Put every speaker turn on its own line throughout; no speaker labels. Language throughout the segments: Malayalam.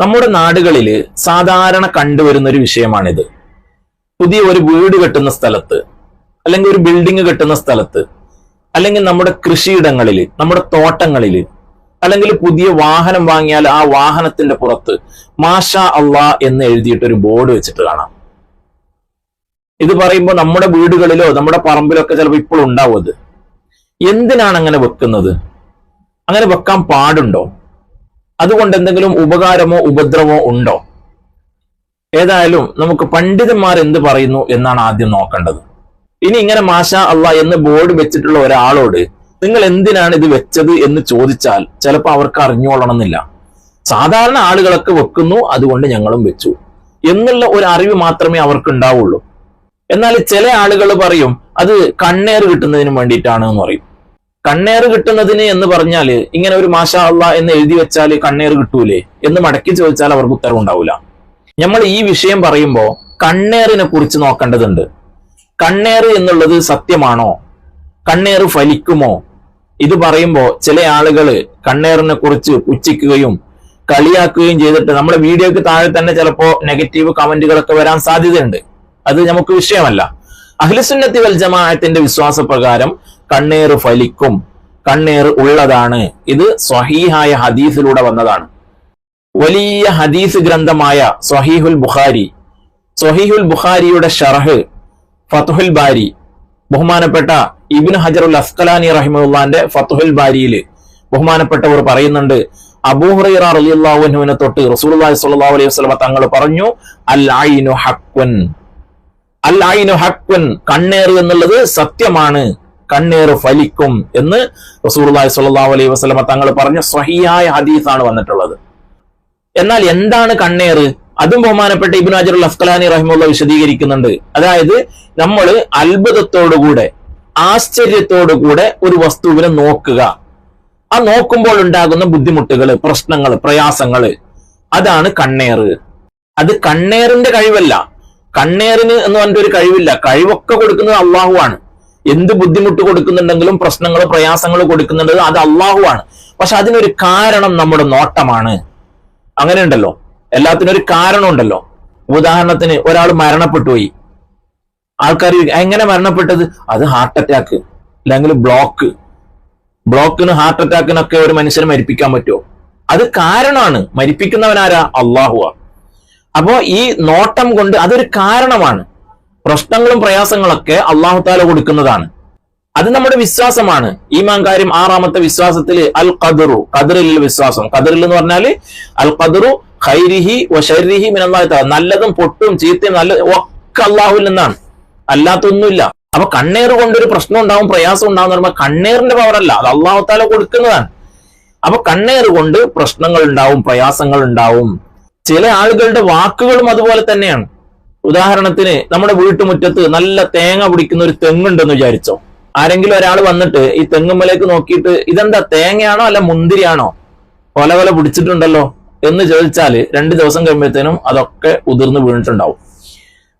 നമ്മുടെ നാടുകളിൽ സാധാരണ കണ്ടുവരുന്ന ഒരു വിഷയമാണിത്. പുതിയ ഒരു വീട് കെട്ടുന്ന സ്ഥലത്ത് അല്ലെങ്കിൽ ഒരു ബിൽഡിംഗ് കെട്ടുന്ന സ്ഥലത്ത് അല്ലെങ്കിൽ നമ്മുടെ കൃഷിയിടങ്ങളിൽ നമ്മുടെ തോട്ടങ്ങളിൽ അല്ലെങ്കിൽ പുതിയ വാഹനം വാങ്ങിയാൽ ആ വാഹനത്തിന്റെ പുറത്ത് മാഷ അള്ളാ എന്ന് എഴുതിയിട്ട് ഒരു ബോർഡ് വെച്ചിട്ട് കാണാം. ഇത് പറയുമ്പോൾ നമ്മുടെ വീടുകളിലോ നമ്മുടെ പറമ്പിലോ ഒക്കെ ചിലപ്പോൾ ഇപ്പോഴും ഉണ്ടാവും അത്. എന്തിനാണ് അങ്ങനെ വെക്കുന്നത്? അങ്ങനെ വെക്കാൻ പാടുണ്ടോ? അതുകൊണ്ട് എന്തെങ്കിലും ഉപകാരമോ ഉപദ്രവമോ ഉണ്ടോ? ഏതായാലും നമുക്ക് പണ്ഡിതന്മാർ എന്ത് പറയുന്നു എന്നാണ് ആദ്യം നോക്കേണ്ടത്. ഇനി ഇങ്ങനെ മാഷ അല്ല എന്ന് ബോർഡ് വെച്ചിട്ടുള്ള ഒരാളോട് നിങ്ങൾ എന്തിനാണ് ഇത് വെച്ചത് എന്ന് ചോദിച്ചാൽ ചിലപ്പോൾ അവർക്ക് അറിഞ്ഞോളണമെന്നില്ല സാധാരണ ആളുകളൊക്കെ വെക്കുന്നു അതുകൊണ്ട് ഞങ്ങളും വെച്ചു. എന്നുള്ള ഒരു അറിവ് മാത്രമേ അവർക്ക് ഉണ്ടാവുള്ളൂ എന്നാൽ ചില ആളുകൾ പറയും അത് കണ്ണേറ് കിട്ടുന്നതിന് വേണ്ടിയിട്ടാണ് എന്ന് പറയും. കണ്ണേറ് കിട്ടുന്നതിന് എന്ന് പറഞ്ഞാൽ ഇങ്ങനെ ഒരു മാഷ അള്ള എന്ന് എഴുതി വെച്ചാൽ കണ്ണേറ് കിട്ടൂലേ എന്ന് മടക്കി ചോദിച്ചാൽ അവർക്ക് ഉത്തരവുണ്ടാവില്ല നമ്മൾ ഈ വിഷയം പറയുമ്പോൾ കണ്ണേറിനെ കുറിച്ച് നോക്കേണ്ടതുണ്ട്. കണ്ണേറ് എന്നുള്ളത് സത്യമാണോ? കണ്ണേറ് ഫലിക്കുമോ? ഇത് പറയുമ്പോൾ ചില ആളുകൾ കണ്ണേറിനെ കുറിച്ച് പുച്ഛിക്കുകയും കളിയാക്കുകയും ചെയ്തിട്ട് നമ്മുടെ വീഡിയോക്ക് താഴെ തന്നെ ചിലപ്പോൾ നെഗറ്റീവ് കമന്റുകളൊക്കെ വരാൻ സാധ്യതയുണ്ട്. അത് നമുക്ക് വിഷയമല്ല. അഖിലസുന്നത്തി വൽ ജമാഅത്തിന്റെ വിശ്വാസപ്രകാരം കണ്ണേറ് ഫലിക്കും കണ്ണേറ് ഉള്ളതാണ്. ഇത് സ്വഹീഹായ ഹദീസിലൂടെ വന്നതാണ്. വലിയ ഹദീസ് ഗ്രന്ഥമായ സ്വഹീഹുൽ ബുഖാരി സ്വഹീഹുൽ ബുഖാരിയുടെ ഷറഹ് ഫത്തുഹുൽ ബാരി ബഹുമാനപ്പെട്ട ഇബിൻ ഹജറുൽ അസ്കലാനി റഹിമുല്ലാന്റെ ഫത്തുഹുൽ ബാരിയിൽ ബഹുമാനപ്പെട്ടവർ പറയുന്നുണ്ട് അബൂഹുറൈറ റലിയുല്ലാഹുവിനെ തൊട്ട് റസൂലുള്ളാഹി സ്വല്ലല്ലാഹു അലൈഹി വസല്ലമ തങ്ങൾ പറഞ്ഞു അൽ ഐനു ഹഖ്വൻ അൽ ഐനു ഹഖ്വൻ കണ്ണേറ് എന്നുള്ളത് സത്യമാണ്. കണ്ണേറ് ഫലിക്കും എന്ന് റസൂലുള്ളാഹി സ്വല്ലല്ലാഹു അലൈഹി വസ്ലമ തങ്ങൾ പറഞ്ഞ സ്വഹിയായ ഹദീസാണ് വന്നിട്ടുള്ളത്. എന്നാൽ എന്താണ് കണ്ണീർ അതും ബഹുമാനപ്പെട്ട ഇബിൻ അജറുൽ അഫ്കലാനി റഹിമുള്ള വിശദീകരിക്കുന്നുണ്ട്. അതായത് നമ്മൾ അത്ഭുതത്തോടുകൂടെ ആശ്ചര്യത്തോടുകൂടെ ഒരു വസ്തുവിനെ നോക്കുക. ആ നോക്കുമ്പോൾ ഉണ്ടാകുന്ന ബുദ്ധിമുട്ടുകൾ പ്രശ്നങ്ങൾ പ്രയാസങ്ങൾ അതാണ് കണ്ണേർ അത് കണ്ണേറിന്റെ കഴിവല്ല. കണ്ണേറിന് എന്ന് പറഞ്ഞിട്ട് ഒരു കഴിവില്ല. കഴിവൊക്കെ കൊടുക്കുന്നത് അള്ളാഹുവാണ്. എന്ത് ബുദ്ധിമുട്ട് കൊടുക്കുന്നുണ്ടെങ്കിലും പ്രശ്നങ്ങൾ പ്രയാസങ്ങൾ കൊടുക്കുന്നുണ്ടെങ്കിലും അത് അള്ളാഹുവാണ്. പക്ഷെ അതിനൊരു കാരണം നമ്മുടെ നോട്ടമാണ്. അങ്ങനെ ഉണ്ടല്ലോ എല്ലാത്തിനും ഒരു കാരണമുണ്ടല്ലോ? ഉദാഹരണത്തിന് ഒരാൾ മരണപ്പെട്ടു പോയി ആൾക്കാർ എങ്ങനെ മരണപ്പെട്ടത്? അത് ഹാർട്ട് അറ്റാക്ക് അല്ലെങ്കിൽ ബ്ലോക്ക് ബ്ലോക്കിന് ഹാർട്ട് അറ്റാക്കിനൊക്കെ ഒരു മനുഷ്യനെ മരിപ്പിക്കാൻ പറ്റുമോ? അത് കാരണമാണ്. മരിപ്പിക്കുന്നവനാരാ? അള്ളാഹുവാ. അപ്പോ ഈ നോട്ടം കൊണ്ട് അതൊരു കാരണമാണ്. പ്രശ്നങ്ങളും പ്രയാസങ്ങളൊക്കെ അള്ളാഹു താല കൊടുക്കുന്നതാണ്. അത് നമ്മുടെ വിശ്വാസമാണ്. ഈമാൻ കാര്യം ആറാമത്തെ വിശ്വാസത്തിൽ അൽ ഖദറു ഖദറിൽ വിശ്വാസം. ഖദറിൽ എന്ന് പറഞ്ഞാൽ അൽ ഖദറു ഖൈരിഹി വഷരിഹി മിനന്നായി നല്ലതും പൊട്ടും ചീത്തയും നല്ല ഒക്കെ അള്ളാഹുവിൽ നിന്നാണ്. അല്ലാത്തൊന്നുമില്ല. അപ്പൊ കണ്ണേർ കൊണ്ടൊരു പ്രശ്നം ഉണ്ടാവും പ്രയാസം ഉണ്ടാവും എന്ന് പറയുമ്പോൾ കണ്ണേറിന്റെ പവറല്ല അത് അള്ളാഹു താല കൊടുക്കുന്നതാണ്. അപ്പൊ കണ്ണേർ കൊണ്ട് പ്രശ്നങ്ങൾ ഉണ്ടാവും പ്രയാസങ്ങൾ ഉണ്ടാവും. ചില ആളുകളുടെ വാക്കുകളും അതുപോലെ തന്നെയാണ്. ഉദാഹരണത്തിന് നമ്മുടെ വീട്ടുമുറ്റത്ത് നല്ല തേങ്ങ പിടിക്കുന്ന ഒരു തെങ്ങുണ്ടെന്ന് വിചാരിച്ചോ. ആരെങ്കിലും ഒരാൾ വന്നിട്ട് ഈ തെങ്ങുമ്മലേക്ക് നോക്കിയിട്ട് ഇതെന്താ തേങ്ങയാണോ അല്ല മുന്തിരിയാണോ? കൊല കൊല പിടിച്ചിട്ടുണ്ടല്ലോ എന്ന് ചോദിച്ചാൽ രണ്ട് ദിവസം കഴിയുമ്പോഴത്തേനും അതൊക്കെ ഉതിർന്നു വീണിട്ടുണ്ടാവും.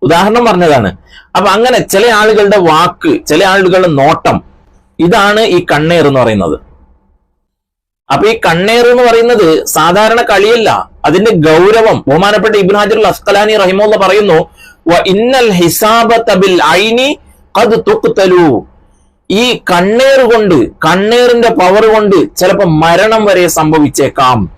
ഉദാഹരണം പറഞ്ഞതാണ്. അപ്പൊ അങ്ങനെ ചില ആളുകളുടെ വാക്ക് ചില ആളുകളുടെ നോട്ടം ഇതാണ് ഈ കണ്ണേർ എന്ന് പറയുന്നത്. അപ്പൊ ഈ കണ്ണേർ എന്ന് പറയുന്നത് സാധാരണ കളിയല്ല. അതിന്റെ ഗൗരവം ബഹുമാനപ്പെട്ട ഇബ്ൻ ഹാജർ അസ്കലാനി റഹിമോന്ന് പറയുന്നു "വ ഇന്നൽ ഹിസാബ തബിൽ ഐനി ഖദ് തുഖ്തലു. ഈ കണ്ണേർ കൊണ്ട് കണ്ണേറിന്റെ പവർ കൊണ്ട് ചിലപ്പോ മരണം വരെ സംഭവിച്ചേക്കാം.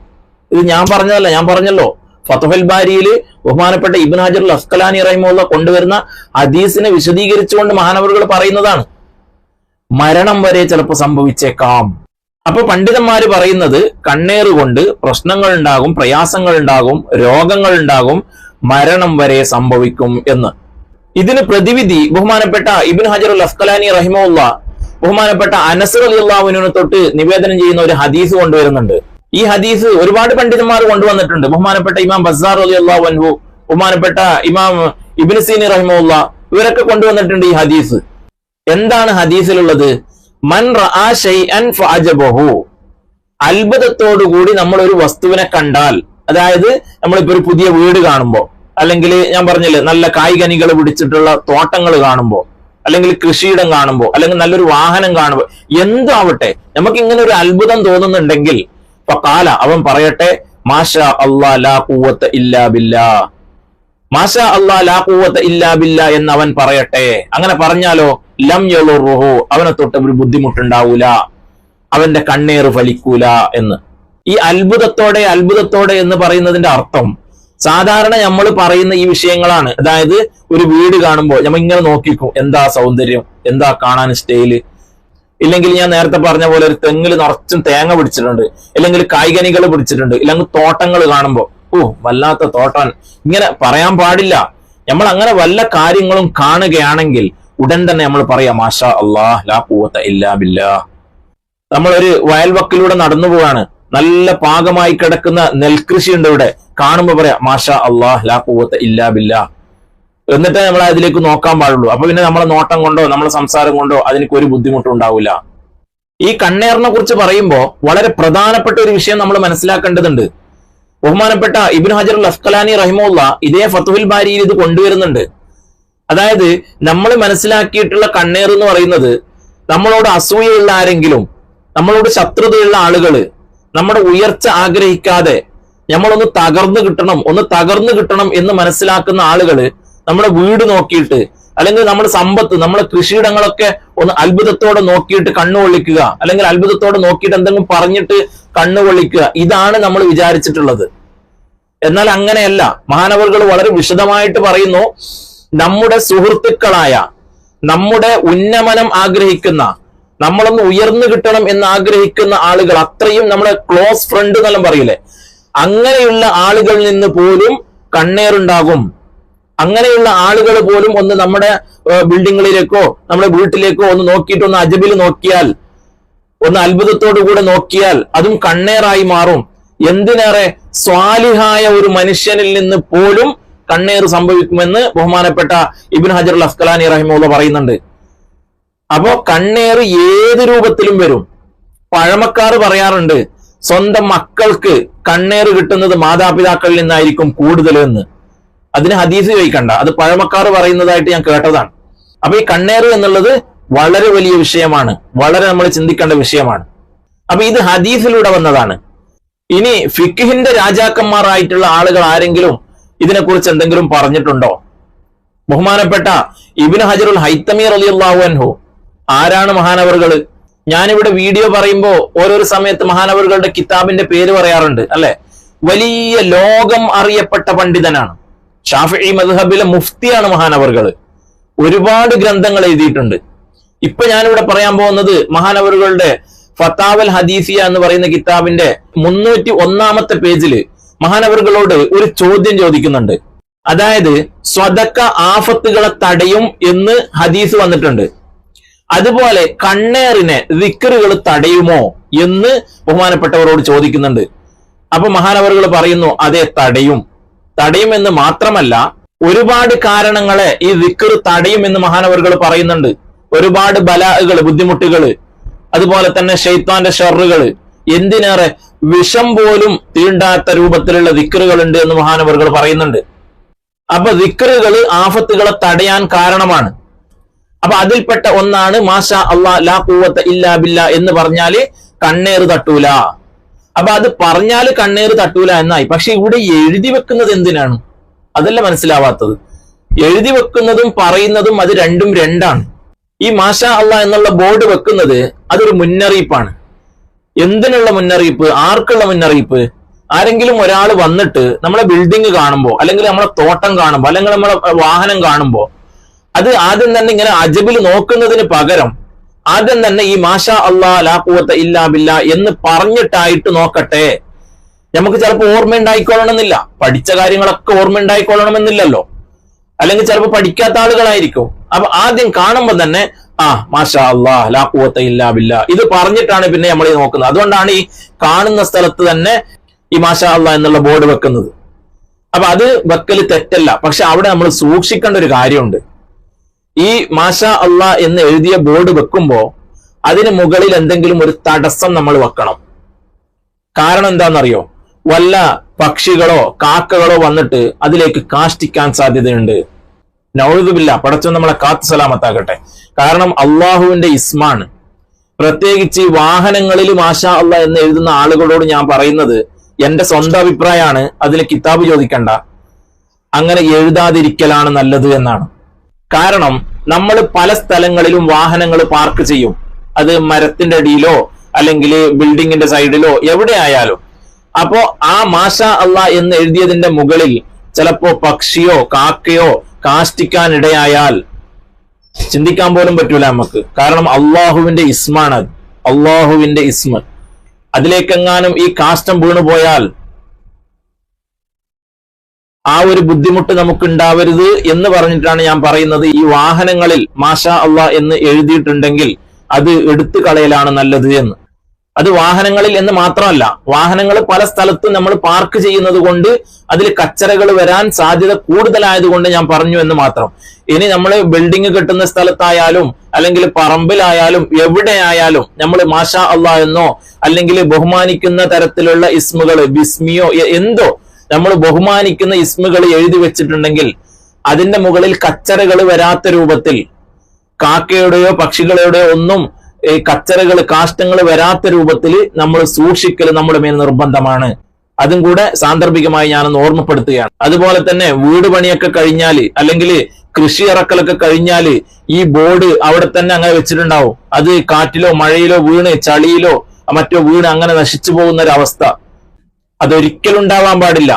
ഇത് ഞാൻ പറഞ്ഞതല്ല ഞാൻ പറഞ്ഞല്ലോ. ഫതുഹൽ ബാരിയിൽ ബഹുമാനപ്പെട്ട ഇബ്ൻ ഹാജർ അസ്കലാനി റഹിമുള്ള കൊണ്ടുവരുന്ന ഹദീസിനെ വിശദീകരിച്ചുകൊണ്ട് മഹാനവറുകൾ പറയുന്നതാണ് മരണം വരെ ചിലപ്പോൾ സംഭവിച്ചേക്കാം. അപ്പൊ പണ്ഡിതന്മാര് പറയുന്നത് കണ്ണേറ് കൊണ്ട് പ്രശ്നങ്ങൾ ഉണ്ടാകും പ്രയാസങ്ങൾ ഉണ്ടാകും രോഗങ്ങൾ ഉണ്ടാകും മരണം വരെ സംഭവിക്കും എന്ന്. ഇതിന് പ്രതിവിധി ബഹുമാനപ്പെട്ട ഇബിൻ ഹജർ അസ്കലാനി റഹിമുള്ള ബഹുമാനപ്പെട്ട അനസർ അലി അള്ളാഹുവിനെ തൊട്ട് നിവേദനം ചെയ്യുന്ന ഒരു ഹദീസ് കൊണ്ടുവരുന്നുണ്ട്. ഈ ഹദീസ് ഒരുപാട് പണ്ഡിതന്മാർ കൊണ്ടുവന്നിട്ടുണ്ട്. ബഹുമാനപ്പെട്ട ഇമാം ബസാർ അലി അള്ളാഹു ബഹുമാനപ്പെട്ട ഇമാം ഇബിൻ സീനി റഹിമുള്ള ഇവരൊക്കെ കൊണ്ടുവന്നിട്ടുണ്ട് ഈ ഹദീസ്. എന്താണ് ഹദീസിലുള്ളത്? മൻ ഫഅജബഹു. അത്ഭുതത്തോടുകൂടി നമ്മൾ ഒരു വസ്തുവിനെ കണ്ടാൽ അതായത് നമ്മളിപ്പോ ഒരു പുതിയ വീട് കാണുമ്പോൾ അല്ലെങ്കിൽ ഞാൻ പറഞ്ഞില്ലേ നല്ല കായ്കനികൾ പിടിച്ചിട്ടുള്ള തോട്ടങ്ങൾ കാണുമ്പോൾ അല്ലെങ്കിൽ കൃഷിയിടം കാണുമ്പോൾ അല്ലെങ്കിൽ നല്ലൊരു വാഹനം കാണുമ്പോൾ എന്താവട്ടെ നമുക്ക് ഇങ്ങനെ ഒരു അത്ഭുതം തോന്നുന്നുണ്ടെങ്കിൽ കാല അവൻ പറയട്ടെ മാഷ അള്ളാ ലാ കൂവത്ത് ഇല്ലാ ബില്ലാ. മാഷ അള്ളാ ഇല്ലാബില്ല ഇല്ലാ ബില്ലാ എന്ന് അവൻ പറയട്ടെ. അങ്ങനെ പറഞ്ഞാലോ ലം യളുറുഹു അവനെ തൊട്ട് ഒരു ബുദ്ധിമുട്ടുണ്ടാവൂല. അവന്റെ കണ്ണേറ് ഫലിക്കൂല എന്ന്. ഈ അത്ഭുതത്തോടെ അത്ഭുതത്തോടെ എന്ന് പറയുന്നതിന്റെ അർത്ഥം സാധാരണ നമ്മൾ പറയുന്ന ഈ വിഷയങ്ങളാണ്. അതായത് ഒരു വീട് കാണുമ്പോൾ നമ്മൾ ഇങ്ങനെ നോക്കിക്കും എന്താ സൗന്ദര്യം എന്താ കാണാൻ സ്റ്റൈൽ ഇല്ലെങ്കിൽ ഞാൻ നേരത്തെ പറഞ്ഞ പോലെ ഒരു തെങ്ങിൽ നിറച്ചും തേങ്ങ പിടിച്ചിട്ടുണ്ട്. അല്ലെങ്കിൽ കായ്കനികൾ പിടിച്ചിട്ടുണ്ട്. ഇല്ലെങ്കിൽ തോട്ടങ്ങൾ കാണുമ്പോൾ. ഓ വല്ലാത്ത തോട്ടാൻ. ഇങ്ങനെ പറയാൻ പാടില്ല. നമ്മൾ അങ്ങനെ വല്ല കാര്യങ്ങളും കാണുകയാണെങ്കിൽ ഉടൻ തന്നെ നമ്മൾ പറയാം മാഷാ അള്ളാഹ് ലാ പൂവത്ത ഇല്ലാ ബില്ലാ നമ്മളൊരു വയൽവക്കിലൂടെ നടന്നു പോവാണ്. നല്ല പാകമായി കിടക്കുന്ന നെൽകൃഷി ഉണ്ട് ഇവിടെ. കാണുമ്പോ പറയാം മാഷാ അള്ളാഹ് ലാ പൂവത്ത ഇല്ലാ ബില്ലാ എന്നിട്ടേ നമ്മൾ അതിലേക്ക് നോക്കാൻ പാടുള്ളൂ. അപ്പൊ പിന്നെ നമ്മളെ നോട്ടം കൊണ്ടോ നമ്മളെ സംസാരം കൊണ്ടോ അതിനൊക്കെ ഒരു ബുദ്ധിമുട്ടും ഉണ്ടാവില്ല ഈ കണ്ണേറിനെ കുറിച്ച് പറയുമ്പോൾ വളരെ പ്രധാനപ്പെട്ട ഒരു വിഷയം നമ്മൾ മനസ്സിലാക്കേണ്ടതുണ്ട്. ബഹുമാനപ്പെട്ട ഇബിൻ ഹജർ അസ്കലാനി റഹിമുള്ള ഇതേ ഫത്തുഹിൽ ബാരിയിൽ ഇത് കൊണ്ടുവരുന്നുണ്ട്. അതായത് നമ്മൾ മനസ്സിലാക്കിയിട്ടുള്ള കണ്ണേർ എന്ന് പറയുന്നത് നമ്മളോട് അസൂയുള്ള ആരെങ്കിലും നമ്മളോട് ശത്രുതയുള്ള ആളുകൾ നമ്മുടെ ഉയർച്ച ആഗ്രഹിക്കാതെ നമ്മളൊന്ന് തകർന്നു കിട്ടണം ഒന്ന് തകർന്നു കിട്ടണം എന്ന് മനസ്സിലാക്കുന്ന ആളുകൾ നമ്മുടെ വീട് നോക്കിയിട്ട് അല്ലെങ്കിൽ നമ്മുടെ സമ്പത്ത് നമ്മുടെ കൃഷിയിടങ്ങളൊക്കെ ഒന്ന് അത്ഭുതത്തോടെ നോക്കിയിട്ട് കണ്ണു കൊള്ളിക്കുക അല്ലെങ്കിൽ അത്ഭുതത്തോടെ നോക്കിയിട്ട് എന്തെങ്കിലും പറഞ്ഞിട്ട് കണ്ണു കൊള്ളിക്കുക ഇതാണ് നമ്മൾ വിചാരിച്ചിട്ടുള്ളത്. എന്നാൽ അങ്ങനെയല്ല. മഹാനവറുകൾ വളരെ വിശദമായിട്ട് പറയുന്നു നമ്മുടെ സുഹൃത്തുക്കളായ നമ്മുടെ ഉന്നമനം ആഗ്രഹിക്കുന്ന നമ്മളൊന്ന് ഉയർന്നു കിട്ടണം എന്ന് ആഗ്രഹിക്കുന്ന ആളുകൾ അത്രയും നമ്മുടെ ക്ലോസ് ഫ്രണ്ട് എന്നെല്ലാം പറയില്ലേ? അങ്ങനെയുള്ള ആളുകളിൽ നിന്ന് പോലും കണ്ണേറുണ്ടാകും. അങ്ങനെയുള്ള ആളുകൾ പോലും ഒന്ന് നമ്മുടെ ബിൽഡിങ്ങിലേക്കോ നമ്മുടെ വീട്ടിലേക്കോ ഒന്ന് നോക്കിയിട്ട് ഒന്ന് അജബിൽ നോക്കിയാൽ ഒന്ന് അത്ഭുതത്തോടു കൂടെ നോക്കിയാൽ അതും കണ്ണേറായി മാറും. എന്തിനേറെ സ്വാലിഹായ ഒരു മനുഷ്യനിൽ നിന്ന് പോലും കണ്ണേറ് സംഭവിക്കുമെന്ന് ബഹുമാനപ്പെട്ട ഇബിൻ ഹജർ അൽ അഫ്കലാനി റഹിമുള്ള പറയുന്നുണ്ട്. അപ്പോ കണ്ണേറ് ഏത് രൂപത്തിലും വരും? പഴമക്കാർ പറയാറുണ്ട് സ്വന്തം മക്കൾക്ക് കണ്ണേറ് കിട്ടുന്നത് മാതാപിതാക്കളിൽ നിന്നായിരിക്കും കൂടുതൽ എന്ന്. അതിന് ഹദീസ് ചോദിക്കണ്ട. അത് പഴമക്കാർ പറയുന്നതായിട്ട് ഞാൻ കേട്ടതാണ്. അപ്പൊ ഈ കണ്ണേറ് എന്നുള്ളത് വളരെ വലിയ വിഷയമാണ്. വളരെ നമ്മൾ ചിന്തിക്കേണ്ട വിഷയമാണ്. അപ്പൊ ഇത് ഹദീസിലൂടെ വന്നതാണ്. ഇനി ഫിഖിന്റെ രാജാക്കന്മാരായിട്ടുള്ള ആളുകൾ ആരെങ്കിലും ഇതിനെക്കുറിച്ച് എന്തെങ്കിലും പറഞ്ഞിട്ടുണ്ടോ? ബഹുമാനപ്പെട്ട ഇബിൻ ഹജറുൽ ഹൈത്തമീർ റളിയല്ലാഹു അൻഹു ആരാണ് മഹാനവറുകൾ ഞാനിവിടെ വീഡിയോ പറയുമ്പോൾ ഓരോരോ സമയത്ത് മഹാനവറുകളുടെ കിതാബിന്റെ പേര് പറയാറുണ്ട് അല്ലെ? വലിയ ലോകം അറിയപ്പെട്ട പണ്ഡിതനാണ്. ഷാഫി മദ്ഹബിലെ മുഫ്തിയാണ് മഹാനവറുകൾ ഒരുപാട് ഗ്രന്ഥങ്ങൾ എഴുതിയിട്ടുണ്ട്. ഇപ്പൊ ഞാനിവിടെ പറയാൻ പോകുന്നത് മഹാനവറുകളുടെ ഫത്താവൽ ഹദീസിയ എന്ന് പറയുന്ന കിതാബിന്റെ മുന്നൂറ്റി ഒന്നാമത്തെ പേജിൽ മഹാനവറുകളോട് ഒരു ചോദ്യം ചോദിക്കുന്നുണ്ട്. അതായത് സ്വതക്ക ആഫത്തുകളെ തടയും എന്ന് ഹദീസ് വന്നിട്ടുണ്ട്. അതുപോലെ കണ്ണേറിനെ വിക്കറുകൾ തടയുമോ എന്ന് ബഹുമാനപ്പെട്ടവരോട് ചോദിക്കുന്നുണ്ട്. അപ്പൊ മഹാനവറുകൾ പറയുന്നു അതെ തടയും. തടയും എന്ന് മാത്രമല്ല ഒരുപാട് കാരണങ്ങളെ ഈ വിക്കറ് തടയും എന്ന് മഹാനവറുകൾ പറയുന്നുണ്ട്. ഒരുപാട് ബലാകൾ ബുദ്ധിമുട്ടുകൾ അതുപോലെ തന്നെ ഷെയ്ത്താന്റെ ഷറുകൾ എന്തിനേറെ വിഷം പോലും തീണ്ടാത്ത രൂപത്തിലുള്ള ദിക്കറുകൾ ഉണ്ട് എന്ന് മഹാനവറുകൾ പറയുന്നുണ്ട്. അപ്പൊ ദിക്കറുകൾ ആഫത്തുകളെ തടയാൻ കാരണമാണ്. അപ്പൊ അതിൽപ്പെട്ട ഒന്നാണ് മാഷ അള്ളാ ലാ കൂവത്ത ഇല്ലാ ബില്ല എന്ന് പറഞ്ഞാൽ കണ്ണേറ് തട്ടൂല. അപ്പൊ അത് പറഞ്ഞാൽ കണ്ണേറ് തട്ടൂല എന്നായി. പക്ഷെ ഇവിടെ എഴുതി വെക്കുന്നത് എന്തിനാണ്? അതല്ല മനസ്സിലാവാത്തത്. എഴുതി വെക്കുന്നതും പറയുന്നതും അത് രണ്ടും രണ്ടാണ്. ഈ മാഷാ അള്ളാ എന്നുള്ള ബോർഡ് വെക്കുന്നത് അതൊരു മുന്നറിയിപ്പാണ്. എന്തിനുള്ള മുന്നറിയിപ്പ്? ആർക്കുള്ള മുന്നറിയിപ്പ്? ആരെങ്കിലും ഒരാൾ വന്നിട്ട് നമ്മളെ ബിൽഡിംഗ് കാണുമ്പോൾ അല്ലെങ്കിൽ നമ്മളെ തോട്ടം കാണുമ്പോൾ അല്ലെങ്കിൽ നമ്മളെ വാഹനം കാണുമ്പോൾ അത് ആദ്യം തന്നെ ഇങ്ങനെ അജബിൽ നോക്കുന്നതിന് പകരം ആദ്യം തന്നെ ഈ മാഷാ അള്ളാ ലാ കൂവത്ത ഇല്ലാ ബില്ല എന്ന് പറഞ്ഞിട്ടായിട്ട് നോക്കട്ടെ. നമുക്ക് ചിലപ്പോൾ ഓർമ്മ ഉണ്ടായിക്കൊള്ളണമെന്നില്ല. പഠിച്ച കാര്യങ്ങളൊക്കെ ഓർമ്മ ഉണ്ടായിക്കൊള്ളണമെന്നില്ലല്ലോ. അല്ലെങ്കിൽ ചിലപ്പോൾ പഠിക്കാത്ത ആളുകളായിരിക്കും. അപ്പൊ ആദ്യം കാണുമ്പോൾ തന്നെ ആ മാഷാ അള്ളാഹ് ലാ കൂവത്ത ഇല്ലാ ബില്ല. ഇത് പറഞ്ഞിട്ടാണ് പിന്നെ നമ്മൾ ഈ നോക്കുന്നത്. അതുകൊണ്ടാണ് ഈ കാണുന്ന സ്ഥലത്ത് തന്നെ ഈ മാഷാ അള്ളാഹ് എന്നുള്ള ബോർഡ് വെക്കുന്നത്. അപ്പൊ അത് വെക്കൽ തെറ്റല്ല. പക്ഷെ അവിടെ നമ്മൾ സൂക്ഷിക്കേണ്ട ഒരു കാര്യമുണ്ട്. ഈ മാഷാ അള്ളാഹ് എന്ന് എഴുതിയ ബോർഡ് വെക്കുമ്പോ അതിന് മുകളിൽ എന്തെങ്കിലും ഒരു തടസ്സം നമ്മൾ വെക്കണം. കാരണം എന്താണെന്നറിയോ? വല്ല പക്ഷികളോ കാക്കകളോ വന്നിട്ട് അതിലേക്ക് കാഷ്ടിക്കാൻ സാധ്യതയുണ്ട്. നൗതുബില്ല പടച്ചോ നമ്മളെ കാത്തു സലാമത്താകട്ടെ. കാരണം അള്ളാഹുവിന്റെ ഇസ്മാണ്. പ്രത്യേകിച്ച് ഈ വാഹനങ്ങളിലും ആശാ അല്ല എന്ന് എഴുതുന്ന ആളുകളോട് ഞാൻ പറയുന്നത് എന്റെ സ്വന്തം അഭിപ്രായമാണ് അതിൽ കിതാബ് ചോദിക്കണ്ട. അങ്ങനെ എഴുതാതിരിക്കലാണ് നല്ലത് എന്നാണ്. കാരണം നമ്മൾ പല സ്ഥലങ്ങളിലും വാഹനങ്ങൾ പാർക്ക് ചെയ്യും. അത് മരത്തിന്റെ അടിയിലോ അല്ലെങ്കിൽ ബിൽഡിങ്ങിന്റെ സൈഡിലോ എവിടെ ആയാലും. അപ്പോ ആ മാഷ അല്ല എന്ന് എഴുതിയതിന്റെ മുകളിൽ ചിലപ്പോ പക്ഷിയോ കാക്കയോ കാഷ്ടിക്കാൻ ഇടയായാൽ ചിന്തിക്കാൻ പോലും പറ്റൂല നമുക്ക്. കാരണം അള്ളാഹുവിന്റെ ഇസ്മാണ്. അള്ളാഹുവിന്റെ ഇസ്മ. അതിലേക്കെങ്ങാനും ഈ കാഷ്ടം വീണു പോയാൽ ആ ഒരു ബുദ്ധിമുട്ട് നമുക്ക് ഉണ്ടാവരുത് എന്ന് പറഞ്ഞിട്ടാണ് ഞാൻ പറയുന്നത്. ഈ വാഹനങ്ങളിൽ മാഷ അള്ളാഹ് എന്ന് എഴുതിയിട്ടുണ്ടെങ്കിൽ അത് എടുത്തു കളയലാണ് നല്ലത് എന്ന്. അത് വാഹനങ്ങളിൽ എന്ന് മാത്രമല്ല വാഹനങ്ങൾ പല സ്ഥലത്തും നമ്മൾ പാർക്ക് ചെയ്യുന്നത് കൊണ്ട് അതിൽ കച്ചറകൾ വരാൻ സാധ്യത കൂടുതലായതുകൊണ്ട് ഞാൻ പറഞ്ഞു എന്ന് മാത്രം. ഇനി നമ്മൾ ബിൽഡിംഗ് കെട്ടുന്ന സ്ഥലത്തായാലും അല്ലെങ്കിൽ പറമ്പിലായാലും എവിടെയായാലും നമ്മൾ മാഷാ അള്ളാ എന്നോ അല്ലെങ്കിൽ ബഹുമാനിക്കുന്ന തരത്തിലുള്ള ഇസ്മുകൾ ബിസ്മിയോ എന്തോ നമ്മൾ ബഹുമാനിക്കുന്ന ഇസ്മുകൾ എഴുതി വെച്ചിട്ടുണ്ടെങ്കിൽ അതിന്റെ മുകളിൽ കച്ചറകൾ വരാത്ത രൂപത്തിൽ കാക്കയുടെയോ പക്ഷികളുടെയോ ഒന്നും ഈ കച്ചറകൾ കാഷ്ടങ്ങൾ വരാത്ത രൂപത്തിൽ നമ്മൾ സൂക്ഷിക്കൽ നമ്മുടെ മേൽ നിർബന്ധമാണ്. അതും കൂടെ സാന്ദർഭികമായി ഞാനൊന്ന് ഓർമ്മപ്പെടുത്തുകയാണ്. അതുപോലെ തന്നെ വീട് പണിയൊക്കെ കഴിഞ്ഞാൽ അല്ലെങ്കിൽ കൃഷി ഇറക്കലൊക്കെ കഴിഞ്ഞാൽ ഈ ബോർഡ് അവിടെ തന്നെ അങ്ങനെ വെച്ചിട്ടുണ്ടാവും. അത് കാറ്റിലോ മഴയിലോ വീണ് ചളിയിലോ മറ്റോ വീണ് അങ്ങനെ നശിച്ചു പോകുന്ന ഒരു അവസ്ഥ അതൊരിക്കലും ഉണ്ടാവാൻ പാടില്ല.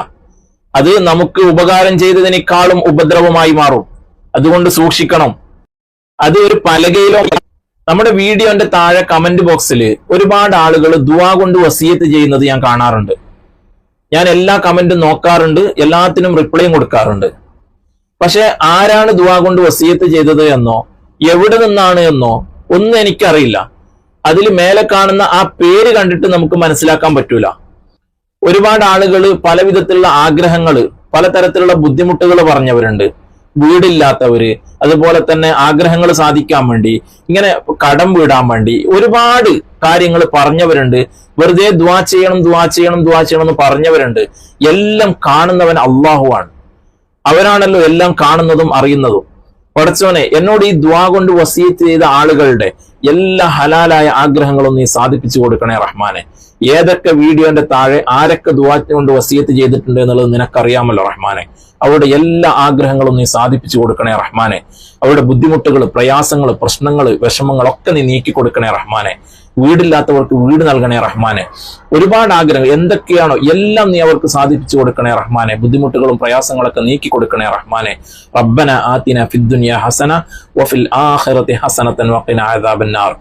അത് നമുക്ക് ഉപകാരം ചെയ്തതിനേക്കാളും ഉപദ്രവമായി മാറും. അതുകൊണ്ട് സൂക്ഷിക്കണം. അത് ഒരു പലകയിലോ നമ്മുടെ വീഡിയോന്റെ താഴെ കമന്റ് ബോക്സിൽ ഒരുപാട് ആളുകൾ ദുവാ കൊണ്ട് വസീയത്ത് ചെയ്യുന്നത് ഞാൻ കാണാറുണ്ട്. ഞാൻ എല്ലാ കമന്റും നോക്കാറുണ്ട് എല്ലാത്തിനും റിപ്ലൈയും കൊടുക്കാറുണ്ട്. പക്ഷെ ആരാണ് ദുവാ കൊണ്ട് വസീയത്ത് ചെയ്തത് എന്നോ എവിടെ നിന്നാണ് എന്നോ ഒന്നും എനിക്കറിയില്ല. അതിൽ മേലെ കാണുന്ന ആ പേര് കണ്ടിട്ട് നമുക്ക് മനസ്സിലാക്കാൻ പറ്റൂല. ഒരുപാട് ആളുകൾ പല വിധത്തിലുള്ള ആഗ്രഹങ്ങൾ പലതരത്തിലുള്ള ബുദ്ധിമുട്ടുകൾ പറഞ്ഞവരുണ്ട്. വീടില്ലാത്തവര് അതുപോലെ തന്നെ ആഗ്രഹങ്ങൾ സാധിക്കാൻ വേണ്ടി ഇങ്ങനെ കടം വീടാൻ വേണ്ടി ഒരുപാട് കാര്യങ്ങൾ പറഞ്ഞവരുണ്ട്. വെറുതെ ദ്വാ ചെയ്യണം ദ്വാ ചെയ്യണം ദ്വാ ചെയ്യണം എന്ന് പറഞ്ഞവരുണ്ട്. എല്ലാം കാണുന്നവൻ അള്ളാഹുവാണ് അവരാണല്ലോ എല്ലാം കാണുന്നതും അറിയുന്നതും. പഠിച്ചവനെ എന്നോട് ഈ ദ്വാ കൊണ്ട് വസീത്ത് ചെയ്ത ആളുകളുടെ എല്ലാ ഹലാലായ ആഗ്രഹങ്ങളും നീ സാധിപ്പിച്ചു കൊടുക്കണേ റഹ്മാനെ. ഏതൊക്കെ വീഡിയോന്റെ താഴെ ആരൊക്കെ ദുവാറ്റുകൊണ്ട് കൊണ്ട് വസീത്ത് ചെയ്തിട്ടുണ്ട് എന്നുള്ളത് നിനക്കറിയാമല്ലോ റഹ്മാനെ. അവരുടെ എല്ലാ ആഗ്രഹങ്ങളും നീ സാധിപ്പിച്ചു കൊടുക്കണേ റഹ്മാനെ. അവരുടെ ബുദ്ധിമുട്ടുകൾ പ്രയാസങ്ങൾ പ്രശ്നങ്ങൾ വിഷമങ്ങളൊക്കെ നീ നീക്കി കൊടുക്കണേ റഹ്മാനെ. വീടില്ലാത്തവർക്ക് വീട് നൽകണേ റഹ്മാനെ. ഒരുപാട് ആഗ്രഹങ്ങൾ എന്തൊക്കെയാണോ എല്ലാം നീ അവർക്ക് സാധിപ്പിച്ചു കൊടുക്കണേ റഹ്മാനെ. ബുദ്ധിമുട്ടുകളും പ്രയാസങ്ങളൊക്കെ നീക്കി കൊടുക്കണേ റഹ്മാനെ. റബ്ബന ആത്തിന ഫിദ്ദുനിയ ഹസന വഫിൽ ആഖിറതി ഹസനത്തൻ വഖിന അദാബന്നാർ.